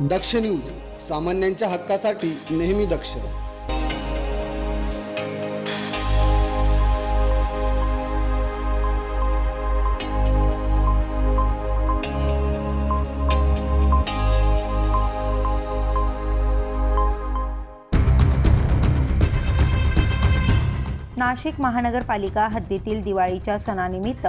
दक्ष news सामान्यांच्या हक्कासाठी नेहमी दक्ष. नाशिक महानगरपालिका हद्दीतील दिवाळीच्या सणानिमित्त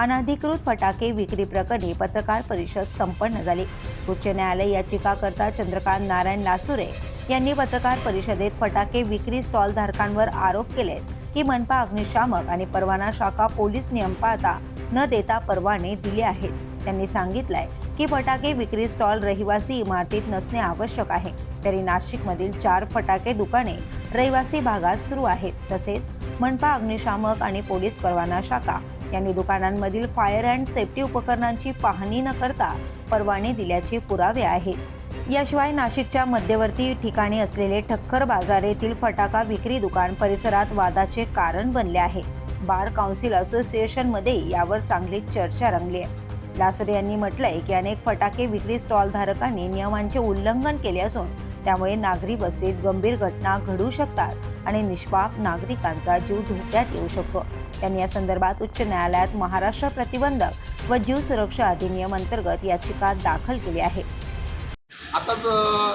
अनधिकृत फटाके विक्री प्रकरणी पत्रकार परिषद संपन्न झाली. उच्च न्यायालय याचिकाकर्ता चंद्रकांत नारायण लासुरे यांनी पत्रकार परिषदेत फटाके विक्री स्टॉल धारकांवर आरोप केलेत की मनपा अग्निशामक आणि परवाना शाखा पोलीस नियम पाळता न देता परवाने दिले आहेत. त्यांनी सांगितलंय की फटाके विक्री स्टॉल रहिवासी इमारतीत नसणे आवश्यक आहे. तरी नाशिकमधील चार फटाके दुकाने रहिवासी भागात सुरू आहेत. तसेच मनपा अग्निशामक आणि पोलीस परवाना शाखा. यांनी दुकानांमधील फायर अँड सेफ्टी उपकरणांची पाहणी न करता परवाने दिल्याचे पुरावे आहेत. याशिवाय नाशिकच्या मध्यवर्ती ठिकाणी असलेले ठक्कर बाजार येथील फटाका विक्री दुकान परिसरात वादाचे कारण बनले आहे. बार काउन्सिल असोसिएशनमध्ये यावर चांगली चर्चा रंगली आहे. लासुरे यांनी म्हटलंय की अनेक फटाके विक्री स्टॉल धारकांनी नियमांचे उल्लंघन केले असून त्यामुळे नागरी वस्तीत गंभीर घटना घडू शकतात. आणि निष्पाप नागरिकांचा जीव धोक्यात येऊ शकतो. त्यांनी या संदर्भात उच्च न्यायालयात महाराष्ट्र प्रतिबंधक व जीव सुरक्षा अधिनियम अंतर्गत याचिका दाखल केली आहे. आताच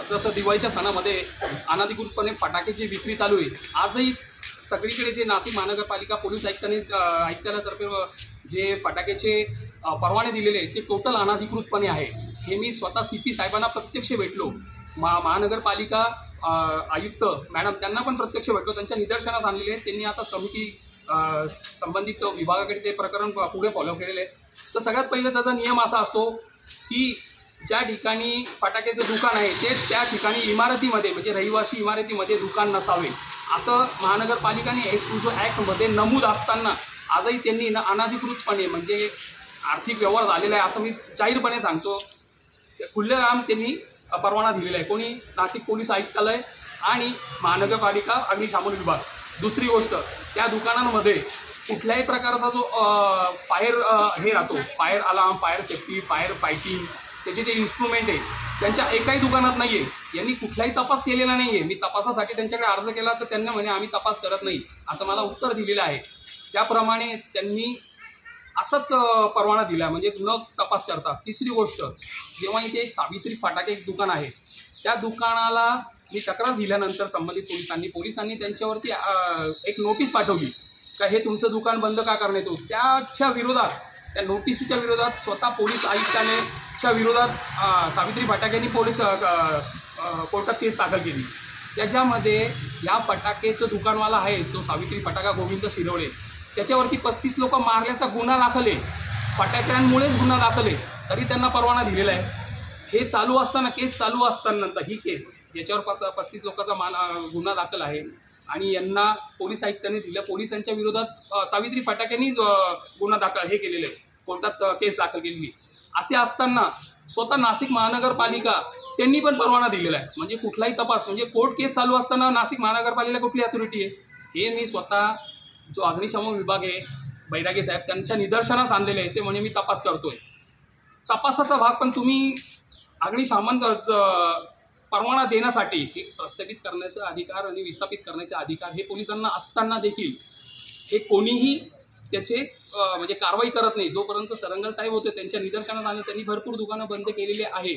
जसं दिवाळीच्या सणामध्ये अनाधिकृतपणे फटाक्याची विक्री चालू आहे. आजही सगळीकडे जे नाशिक महानगरपालिका पोलीस आयुक्तांनी आयुक्तालयातर्फे जे फटाक्याचे परवाने दिलेले आहेत ते टोटल अनाधिकृतपणे आहे. हे मी स्वतः सी पी साहेबांना प्रत्यक्ष भेटलो. मा महानगरपालिका आयुक्त मॅडम त्यांना पण प्रत्यक्ष भेटलो. त्यांच्या निदर्शनास आणलेले आहेत. त्यांनी आता समिती संबंधित विभागाकडे ते प्रकरण पुढे फॉलो केलेले आहे तर सगळ्यात पहिलं त्याचा नियम असा असतो की ज्या ठिकाणी फटाक्याचं दुकान आहे ते त्या ठिकाणी इमारतीमध्ये म्हणजे रहिवासी इमारतीमध्ये दुकान नसावे. असं महानगरपालिकाने एक ॲक्टमध्ये नमूद असताना आजही त्यांनी ना अनाधिकृतपणे म्हणजे आर्थिक व्यवहार झालेला आहे असं मी जाहीरपणे सांगतो. खुल्लेआम त्यांनी परवाना दिलेला आहे. कोणी नाशिक पोलीस आयुक्तालय आणि महानगरपालिका अग्निशामक विभाग. दुसरी गोष्ट त्या दुकानांमध्ये कुठल्याही प्रकारचा जो फायर हे राहतो. Fire alarm fire safety fire fighting त्याचे जे इन्स्ट्रुमेंट आहे त्यांच्या एकाही दुकानात नाही आहे यांनी कुठलाही तपास केलेला नाही आहे मी तपासासाठी त्यांच्याकडे अर्ज केला तर त्यांना म्हणे आम्ही तपास करत नाही. असं मला उत्तर दिलेलं आहे. त्याप्रमाणे त्यांनी असाच परवाना दिला. म्हणजे न तपास करता. तिसरी गोष्ट जेव्हा इथे एक सावित्री फाटाके एक दुकान आहे त्या दुकानाला मी तक्रार दिल्यानंतर संबंधित पोलिसांनी पोलिसांनी त्यांच्यावरती एक नोटीस पाठवली का हे तुमचं दुकान बंद का करण्यात येतो त्याच्या विरोधात त्या नोटीसीच्या विरोधात स्वतः पोलीस आयुक्तालयाच्या विरोधात सावित्री फटाक्यांनी पोलीस कोर्टात केस दाखल केली. त्याच्यामध्ये या फटाकेचं दुकानवाला आहे जो सावित्री फटाका गोविंद शिरवळे त्याच्यावरती पस्तीस लोक मारल्याचा गुन्हा दाखल आहे. फटाक्यांमुळेच गुन्हा दाखल आहे. तरी त्यांना परवाना दिलेला आहे. हे चालू असताना केस चालू असताना ही केस ज्याच्यावर पाच पस्तीस लोकांचा मान गुन्हा दाखल आहे. आणि यांना पोलीस आयुक्तांनी दिल्या पोलिसांच्या विरोधात सावित्री फटाक्यांनी गुन्हा दाखल हे केलेलं आहे. कोर्टात केस दाखल केलेली असे असताना स्वतः नाशिक महानगरपालिका त्यांनी पण परवाना दिलेला आहे. म्हणजे कुठलाही तपास म्हणजे कोर्ट केस चालू असताना नाशिक महानगरपालिका कुठली अथॉरिटी आहे? हे मी स्वतः जो अग्निशमन विभाग आहे बैरागे साहेब त्यांच्या निदर्शनास आणलेले आहे ते म्हणे मी तपास करतो आहे तपासाचा भाग पण तुम्ही अग्निशमन परवाना देण्यासाठी हे प्रस्थापित करण्याचा अधिकार आणि विस्थापित करण्याचे अधिकार हे पोलिसांना असताना देखील हे कोणीही त्याचे म्हणजे कारवाई करत नाही. जोपर्यंत सरंगल साहेब होते त्यांच्या निदर्शनात आणलं त्यांनी भरपूर दुकानं बंद केलेली आहे.